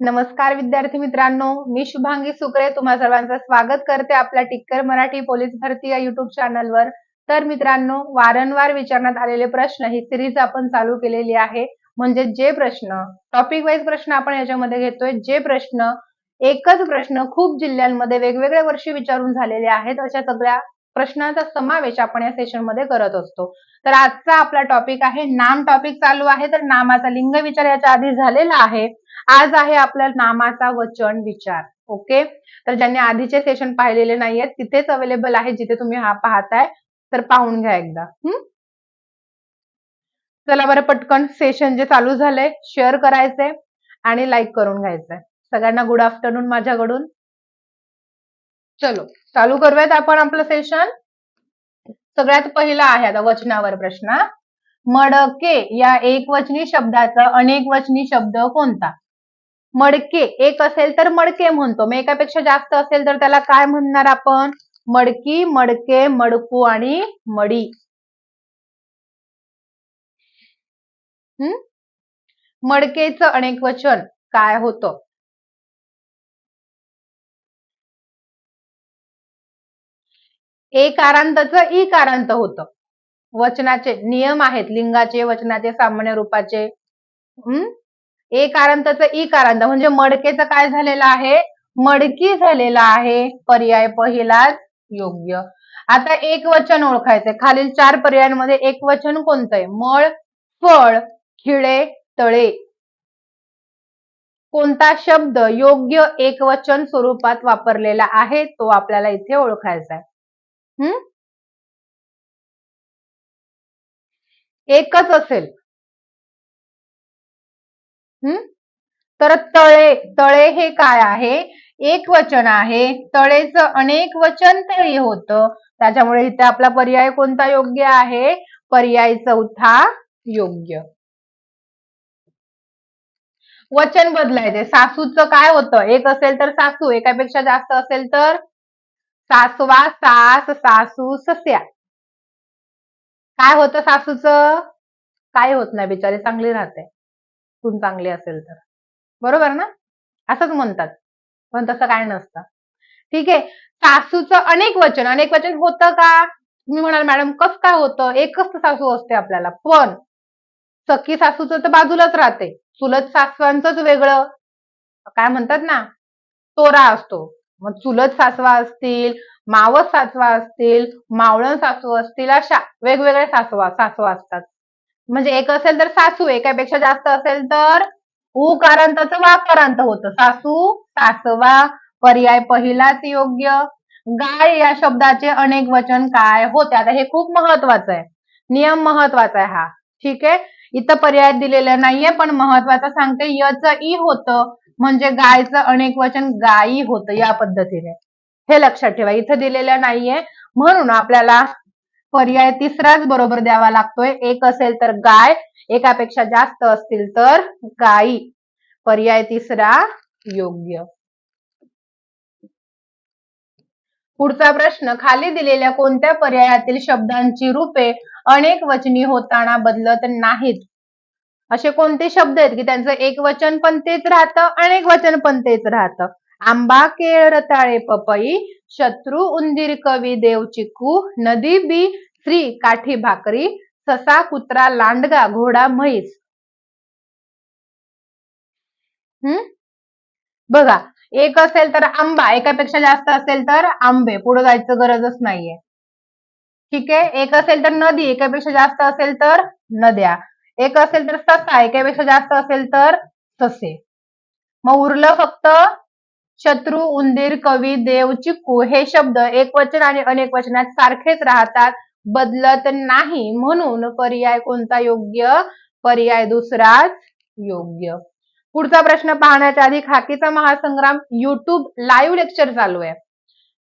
नमस्कार विद्यार्थी मित्रांनो मी शुभांगी सुकरे. तुम्हा सर्वांचं स्वागत करते आपल्या टिक्कर मराठी पोलीस भरती या युट्यूब चॅनलवर तर मित्रांनो वारंवार विचारण्यात आलेले प्रश्न ही सिरीज आपण चालू केलेली आहे. म्हणजे जे प्रश्न टॉपिक वाईज प्रश्न आपण याच्यामध्ये घेतोय. जे प्रश्न एकच प्रश्न खूप जिल्ह्यांमध्ये वेगवेगळ्या वर्षी विचारून झालेले आहेत. अशा सगळ्या प्रश्नांचा समावेश आपण या सेशनमध्ये करत असतो. तर आजचा आपला टॉपिक आहे नाम टॉपिक चालू आहे तर नामाचा लिंग विचार याच्या आधी झालेला आहे. आज आहे आपल्या नामाचा वचन विचार ओके तर ज्यांनी आधीचे सेशन पाहिलेले नाहीयेत तिथेच अवेलेबल आहे जिथे तुम्ही हा पाहताय तर पाहून घ्या एकदा. हम्म चला बरं पटकन सेशन जे चालू झालंय शेअर करायचंय आणि लाईक करून घ्यायचंय. सगळ्यांना गुड आफ्टरनून माझ्याकडून. चलो चालू करूयात आपण आपलं सेशन सगळ्यात पहिला आहे आता वचनावर प्रश्न. मडके या एक वचनी शब्दाचा अनेक वचनी शब्द कोणता? मडके एक असेल तर मडके म्हणतो. मग एकापेक्षा जास्त असेल तर त्याला काय म्हणणार आपण? मडकी मडके मडकू आणि मडी. हम्म मडकेचं अनेक वचन काय होतं? ए कारांतचं ई कारांत होतं. वचनाचे नियम आहेत लिंगाचे वचनाचे सामान्य रूपाचे. हम्म ए कारांतचं ई कारांत. म्हणजे मडकेचं काय झालेलं आहे? मडकी झालेला आहे. पर्याय पहिलाच योग्य. आता एक वचन ओळखायचंय. खालील चार पर्यायांमध्ये एक वचन कोणतं आहे मळ फळ खिळे तळे. कोणता शब्द योग्य एकवचन स्वरूपात वापरलेला आहे तो आपल्याला इथे ओळखायचा आहे हम्म एकच असेल. हम्म तर तळे तळे हे काय आहे? एक वचन आहे. तळेचं अनेक वचन तळी होतं. त्याच्यामुळे इथे आपला पर्याय कोणता योग्य आहे? पर्याय चौथा योग्य. वचन बदलायचे सासूचं काय होतं? एक असेल तर सासू एकापेक्षा जास्त असेल तर? सासवा सास सासू सस्या. काय होतं सासूचं? काय होत नाही बिचारी चांगली राहते. सून चांगली असेल तर. बरोबर ना? असंच म्हणतात. पण तसं काय नसतं. ठीक आहे. सासूचं अनेक वचन. अनेक वचन होतं का? तुम्ही म्हणाल मॅडम कस काय होतं? एकच सासू असते आपल्याला. पण सखी सासूचं तर बाजूलाच राहते. चुलत सासवांच वेगळं. काय म्हणतात ना? तोरा असतो. मग चुलत सासवा असतील मावस सासवा असतील मावळण सासू असतील अशा वेगवेगळ्या सासवा सासवा असतात. म्हणजे एक असेल तर सासू एकापेक्षा जास्त असेल तर उकारांताच वाकारांत होतं. सासू सासवा पर्याय पहिलाच योग्य. गाय या शब्दाचे अनेक वचन काय होते? आता हे खूप महत्वाचं आहे. नियम महत्त्वाचा आहे हा. ठीक आहे? इथं पर्याय दिलेलं नाहीये पण महत्वाचं सांगते. यच ई होतं. म्हणजे गायचं अनेक वचन गायी होतं या पद्धतीने. हे लक्षात ठेवा इथं दिलेलं नाहीये. म्हणून आपल्याला पर्याय तिसराच बरोबर द्यावा लागतोय. एक असेल तर गाय एकापेक्षा जास्त असतील तर गायी. पर्याय तिसरा योग्य. पुढचा प्रश्न खाली दिलेल्या कोणत्या पर्यायातील शब्दांची रूपे अनेक वचनी होताना बदलत नाहीत? असे कोणते शब्द आहेत की त्यांचं एक वचन पण तेच राहतं अनेक वचन पण तेच राहतं? आंबा केळ रताळे पपई शत्रू उंदीर कवी देव चिकू नदी बी श्री काठी भाकरी ससा कुत्रा लांडगा घोडा म्हैस. हम्म बघा एक असेल तर आंबा एकापेक्षा जास्त असेल तर आंबे. पुढे जायचं गरजच नाहीये. ठीक आहे? एक असेल तर नदी एकापेक्षा जास्त असेल तर नद्या. एक असेल तर ससा एकापेक्षा जास्त असेल तर ससे. मग उरलं फक्त शत्रू उंदीर कवी देव चिक्कू हे शब्द एक वचन आणि अनेक वचनात सारखेच राहतात बदलत नाही. म्हणून पर्याय कोणता योग्य? पर्याय दुसराच योग्य. पुढचा प्रश्न पाहण्याच्या आधी खाकीचा महासंग्राम युट्यूब लाईव्ह लेक्चर चालू आहे.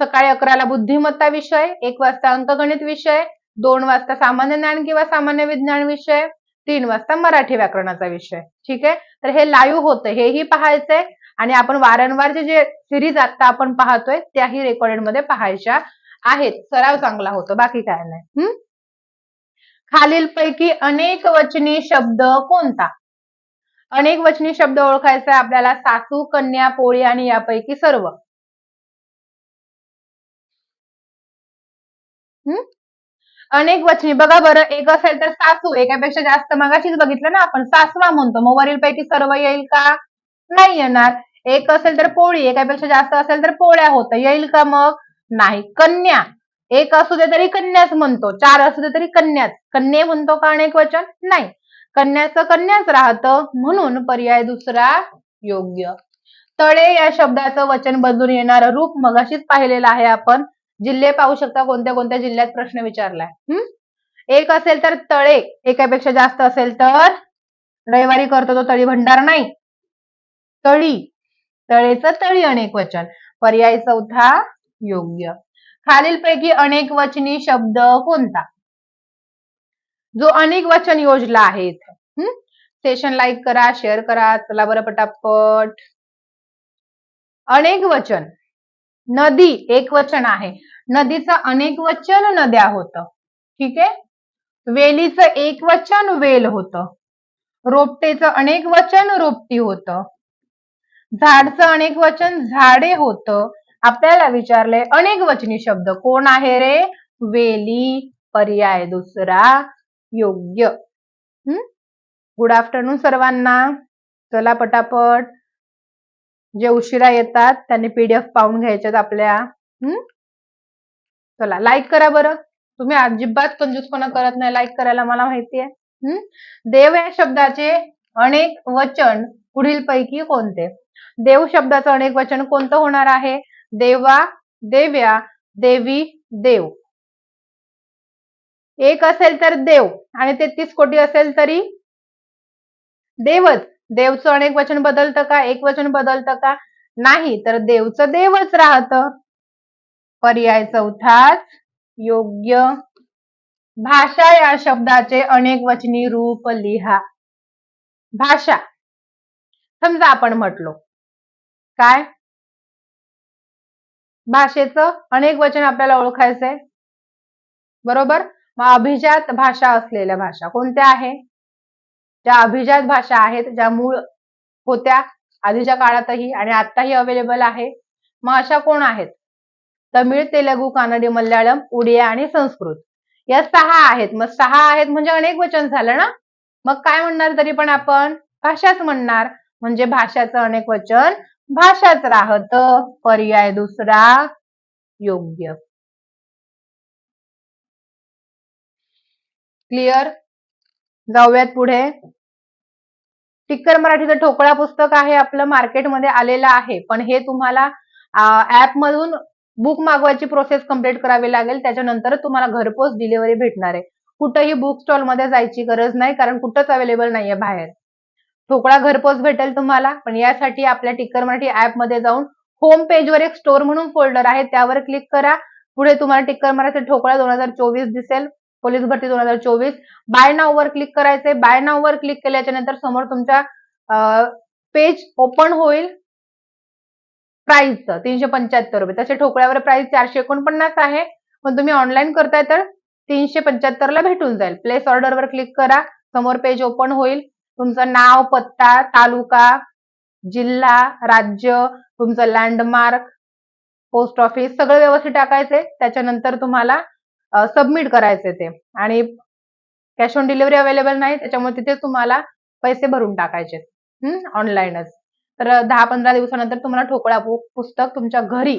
सकाळी अकराला बुद्धिमत्ता विषय एक वाजता अंकगणित विषय दोन वाजता सामान्य ज्ञान किंवा सामान्य विज्ञान विषय तीन वाजता मराठी व्याकरणाचा विषय. ठीक आहे? तर हे लाईव्ह होतं हेही पाहायचंय. आणि आपण वारंवार जे सिरीज आता आपण पाहतोय त्याही रेकॉर्डेडमध्ये पाहायच्या आहेत. सराव चांगला होतो बाकी काय नाही. हम्म खालीलपैकी अनेक वचनी शब्द कोणता? अनेक वचनी शब्द ओळखायचा आपल्याला सासू कन्या पोळी आणि यापैकी सर्व. हम्म अनेक वचनी. बघा बरं एक असेल तर सासू. एकापेक्षा जास्त मगाशीच बघितलं ना आपण. सासवा म्हणतो. मग वरील पैकी सर्व येईल का? नाही येणार. एक असेल तर पोळी. एकापेक्षा जास्त असेल तर पोळ्या होत. येईल का मग? नाही. कन्या. एक असू दे तरी कन्याच म्हणतो. चार असू दे तरी कन्याच. कन्ये म्हणतो का अनेक वचन? नाही. कन्याचं कन्याच राहतं. म्हणून पर्याय दुसरा योग्य. तळे या शब्दाचं वचन बदलून येणारं रूप मगाशीच पाहिलेलं आहे आपण. जिल्हे पाहू शकता कोणत्या कोणत्या जिल्ह्यात प्रश्न विचारलाय. हम्म? एक असेल तर तळे एकापेक्षा जास्त असेल तर रविवारी करतो तो तळी भंडार नाही. तळी. तळेचं तळी अनेक वचन. पर्याय चौथा योग्य. खालीलपैकी अनेक वचनी शब्द कोणता? जो अनेक वचन योजला आहे इथे. सेशन लाईक करा शेअर करा चला बरं पटापट. अनेक वचन. नदी एक वचन आहे. नदीचं अनेक वचन नद्या होत. ठीक आहे? वेलीचं एक वचन वेल होत. रोपटेचं अनेक वचन रोपटी होत. झाडचं अनेक वचन झाडे होत. आपल्याला विचारले अनेक वचनी शब्द कोण आहे रे? वेली पर्याय दुसरा योग्य. हम्म गुड आफ्टरनून सर्वांना. चला पटापट. जे उशिरा येतात त्यांनी पीडीएफ पाहून घ्यायच्यात आपल्या हम्म चला लाईक करा बरं. तुम्ही अजिबात कंजूसपणा करत नाही लाईक करायला मला माहिती आहे हम्म देव या शब्दाचे अनेक वचन पुढील पैकी कोणते? देव शब्दाचं अनेक वचन कोणतं होणार आहे? देवा देव्या देवी देव. एक असेल तर देव आणि तेहतीस कोटी असेल तरी देवच. देवचं अनेक वचन बदलतं का? एक वचन बदलतं का? नाही तर देवचं देवच राहत. पर्याय चौथाच योग्य भाषा या शब्दाचे अनेक वचनी रूप लिहा. भाषा. समजा आपण म्हटलो. काय? भाषेचं अनेक वचन आपल्याला ओळखायचंय. बरोबर? मग अभिजात भाषा असलेल्या भाषा कोणत्या आहे? ज्या अभिजात भाषा आहेत ज्या मूळ होत्या आधीच्या काळातही आणि आताही अवेलेबल आहे मग अशा कोण आहेत? तमिळ तेलगू कानडी मल्याळम उडिया आणि संस्कृत. या सहा आहेत. मग सहा आहेत म्हणजे अनेक वचन झालं ना? मग काय म्हणणार तरी पण आपण? भाषाच म्हणणार. म्हणजे भाषाचं अनेक वचन भाषाच राहत. पर्याय दुसरा योग्य. क्लिअर जाऊयात पुढे. टिक्कर मराठीचं ठोकळा पुस्तक आहे आपलं मार्केटमध्ये आलेलं आहे. पण हे तुम्हाला ऍप मधून बुक मागवायची प्रोसेस कंप्लीट करावी लागेल. त्याच्यानंतर तुम्हाला घरपोच डिलिव्हरी भेटणार आहे. कुठंही बुक स्टॉलमध्ये जायची गरज नाही कारण कुठंच अवेलेबल नाहीये बाहेर. ठोकळा घरपोच भेटेल तुम्हाला पण यासाठी आपल्या टिक्कर मराठी ऍपमध्ये जाऊन होम पेजवर एक स्टोर म्हणून फोल्डर आहे त्यावर क्लिक करा. पुढे तुम्हाला टिक्कर मराठी ठोकळा दोन हजार चोवीस दिसेल. पोलीस भरती दोन हजार चोवीस. बाय नाव वर क्लिक करायचंय. बाय नाव वर क्लिक केल्याच्यानंतर समोर तुमच्या पेज ओपन होईल. प्राइसचं तीनशे पंच्याहत्तर रुपये. तसे ठोकळ्यावर प्राइस चारशे एकोणपन्नास आहे. पण तुम्ही ऑनलाईन करताय तर तीनशे पंच्याहत्तरला भेटून जाईल. प्लेस ऑर्डरवर क्लिक करा. समोर पेज ओपन होईल. तुमचं नाव पत्ता तालुका जिल्हा राज्य तुमचं लँडमार्क पोस्ट ऑफिस सगळं व्यवस्थित टाकायचे त्याच्यानंतर तुम्हाला सबमिट करायचे ते. आणि कॅश ऑन डिलिव्हरी अवेलेबल नाही त्याच्यामुळे तिथे तुम्हाला पैसे भरून टाकायचे. ऑनलाईनच तर दहा पंधरा दिवसानंतर तुम्हाला ठोकळा पुस्तक तुमच्या घरी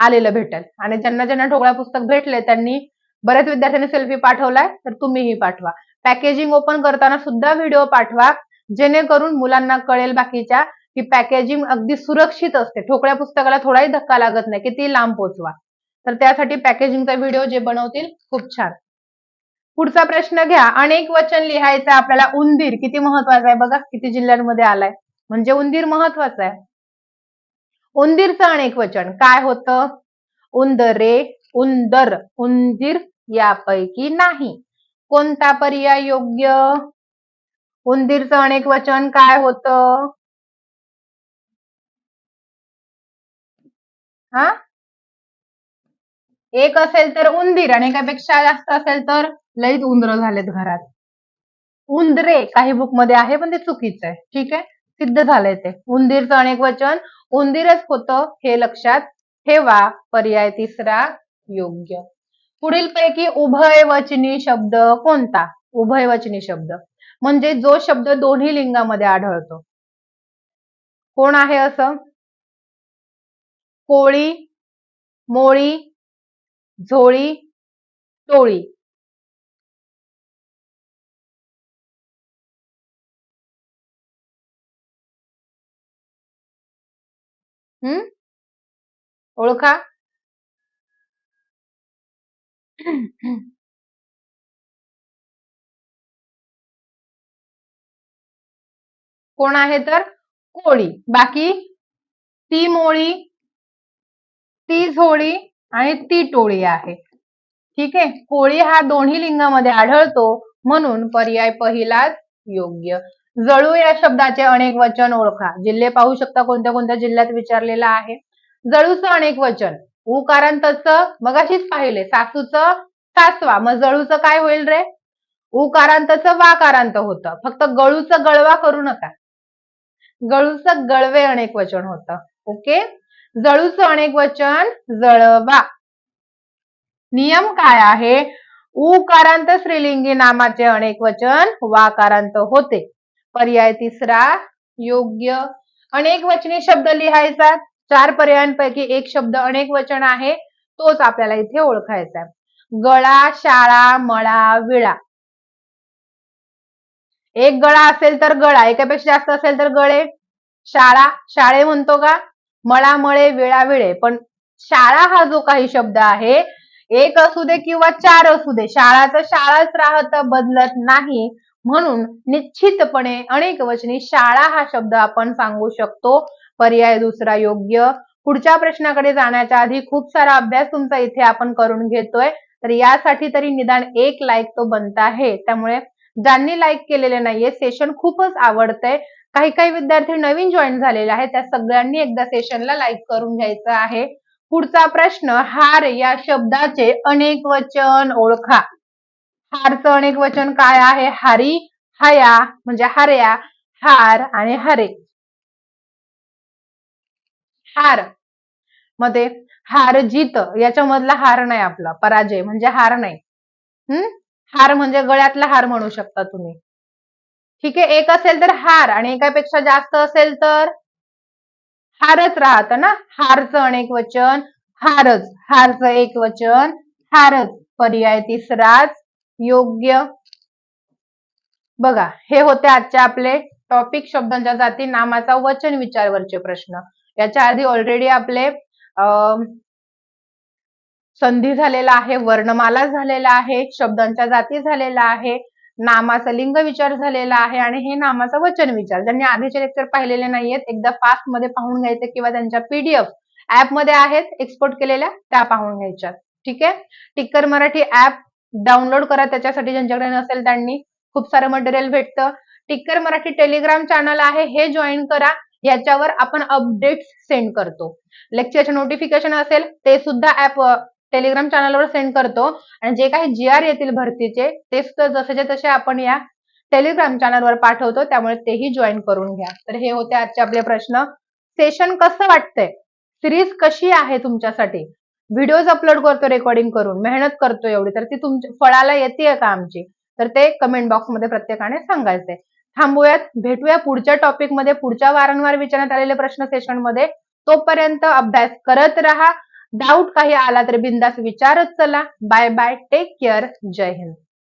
आलेलं भेटेल. आणि ज्यांना ज्यांना ठोकळा पुस्तक भेटले त्यांनी बऱ्याच विद्यार्थ्यांनी सेल्फी पाठवलाय तर तुम्हीही पाठवा. पॅकेजिंग ओपन करताना सुद्धा व्हिडिओ पाठवा जेणेकरून मुलांना कळेल बाकीच्या की पॅकेजिंग अगदी सुरक्षित असते. ठोकळ्या पुस्तकाला थोडाही धक्का लागत नाही किती लांब पोचवा. तर त्यासाठी पॅकेजिंगचा व्हिडिओ जे बनवतील खूप छान. पुढचा प्रश्न घ्या. अनेक वचन लिहायचं आपल्याला. उंदीर किती महत्त्वाचा आहे बघा. किती जिल्ह्यांमध्ये आलाय. म्हणजे उंदीर महत्त्वाचा आहे. उंदीरचं अनेक वचन. काय होतं? उंदरे उंदर. उंदीर यापैकी नाही. कोणता पर्याय योग्य? उंदीरचं अनेक वचन काय होतं? हा? एक असेल तर उंदीर आणि एकापेक्षा जास्त असेल तर लईच उंदर झालेत घरात. उंदरे काही बुकमध्ये आहे पण ते चुकीचं आहे. ठीक आहे? सिद्ध झालंय ते. उंदीरचं अनेक वचन. उंदीरच होतं हे लक्षात ठेवा. पर्याय तिसरा योग्य. पुढील पैकी उभयवचनी शब्द कोणता? उभयवचनी शब्द. म्हणजे जो शब्द दोन्ही लिंगामध्ये आढळतो. कोण आहे असं? कोळी मोळी झोळी टोळी. हम्म? ओळखा. कोण आहे तर? कोळी. बाकी? ती मोळी ती झोळी आणि ती टोळी आहे. ठीक आहे? कोळी हा दोन्ही लिंगामध्ये आढळतो म्हणून पर्याय पहिलाच योग्य. जळू या शब्दाचे अनेक वचन ओळखा. जिल्हे पाहू शकता कोणत्या कोणत्या जिल्ह्यात विचारलेलं आहे. जळूचं अनेक वचन. उकारांतच मग मगाशीच पाहिले सासूचं सासवा. मग जळूचं काय होईल रे? उकारांतच वाकारांत होतं. फक्त गळूचं गळवा करू नका. गळूचं गळवे अनेक वचन होतं. ओके? जळूचं अनेक वचन जळवा. नियम काय आहे? उकारांत स्त्रीलिंगी नामाचे अनेक वचन वाकारांत होते. पर्याय तिसरा योग्य. अनेक वचनी शब्द लिहायचा चार पर्यायांपैकी एक शब्द अनेक वचन आहे तोच आपल्याला इथे ओळखायचा गळा शाळा मळा विळा. एक गळा असेल तर गळा एकापेक्षा जास्त असेल तर गळे. शाळा शाळे म्हणतो का? मळामळे वेळावेळे. पण शाळा हा जो काही शब्द आहे एक असू दे किंवा चार असू दे शाळाचं शाळाच राहत बदलत नाही म्हणून निश्चितपणे अनेक वचनी शाळा हा शब्द आपण सांगू शकतो. पर्याय दुसरा योग्य. पुढच्या प्रश्नाकडे जाण्याच्या आधी खूप सारा अभ्यास तुमचा इथे आपण करून घेतोय. तर यासाठी तरी निदान एक लाईक तो बनता आहे. त्यामुळे ज्यांनी लाईक केलेले नाहीये सेशन खूपच आवडतंय. काही काही विद्यार्थी नवीन जॉईन झालेले आहेत. त्या सगळ्यांनी एकदा सेशनला लाईक करून घ्यायचं आहे. पुढचा प्रश्न हार या शब्दाचे अनेक वचन ओळखा. हारचं अनेक वचन काय आहे? हारी हया म्हणजे हर्या हार आणि हरे. हार. मध्ये हार जीत याच्यामधला हार नाही आपला पराजय म्हणजे हार नाही. हम्म हार म्हणजे गळ्यातला हार म्हणू शकता तुम्ही. ठीक आहे? एक असेल तर हार आणि एकापेक्षा जास्त असेल तर हारच राहत ना? हारचं अनेक वचन हारच. हारचं एक वचन हारच. पर्याय तिसराच योग्य. बघा हे होते आजचे आपले टॉपिक शब्दांच्या जाती नामाचा वचन विचारवरचे प्रश्न. याच्या आधी ऑलरेडी आपले संधी झालेला आहे वर्णमाला झालेला आहे शब्दांच्या जाती झालेला आहे नामाचा लिंग विचार झालेला आहे आणि हे नामाचा वचन विचार. ज्यांनी आधीचे लेक्चर पाहिलेले नाहीयेत एकदा फास्टमध्ये पाहून घ्यायचे किंवा त्यांच्या पीडीएफ ऍपमध्ये आहेत एक्सपोर्ट केलेल्या त्या पाहून घ्यायच्या. ठीक आहे? टिक्कर मराठी ऍप डाउनलोड करा त्याच्यासाठी ज्यांच्याकडे नसेल त्यांनी. खूप सारं मटेरियल भेटतं. टिक्कर मराठी टेलिग्राम चॅनल आहे हे जॉईन करा. याच्यावर आपण अपडेट्स सेंड करतो. लेक्चरचे नोटिफिकेशन असेल ते सुद्धा ऍप टेलिग्राम चॅनलवर सेंड करतो. आणि जे काही जी आर येतील भरतीचे ते सुद्धा जसेचे तसे आपण या टेलिग्राम चॅनलवर पाठवतो. त्यामुळे तेही जॉईन करून घ्या. तर हे होते आजचे आपले प्रश्न. सेशन कसं वाटतंय? सिरीज कशी आहे तुमच्यासाठी? व्हिडिओज अपलोड करतो रेकॉर्डिंग करून. मेहनत करतो एवढी. तर ती तुमच्या फळाला येते का आमची? तर ते कमेंट बॉक्समध्ये प्रत्येकाने सांगायचंय. थांबूयात. भेटूया पुढच्या टॉपिकमध्ये. पुढच्या वारंवार विचारण्यात आलेले प्रश्न सेशनमध्ये तोपर्यंत अभ्यास करत राहा. डाऊट काही आला तर बिंदास विचारत चला. बाय बाय टेक केअर जय हिंद.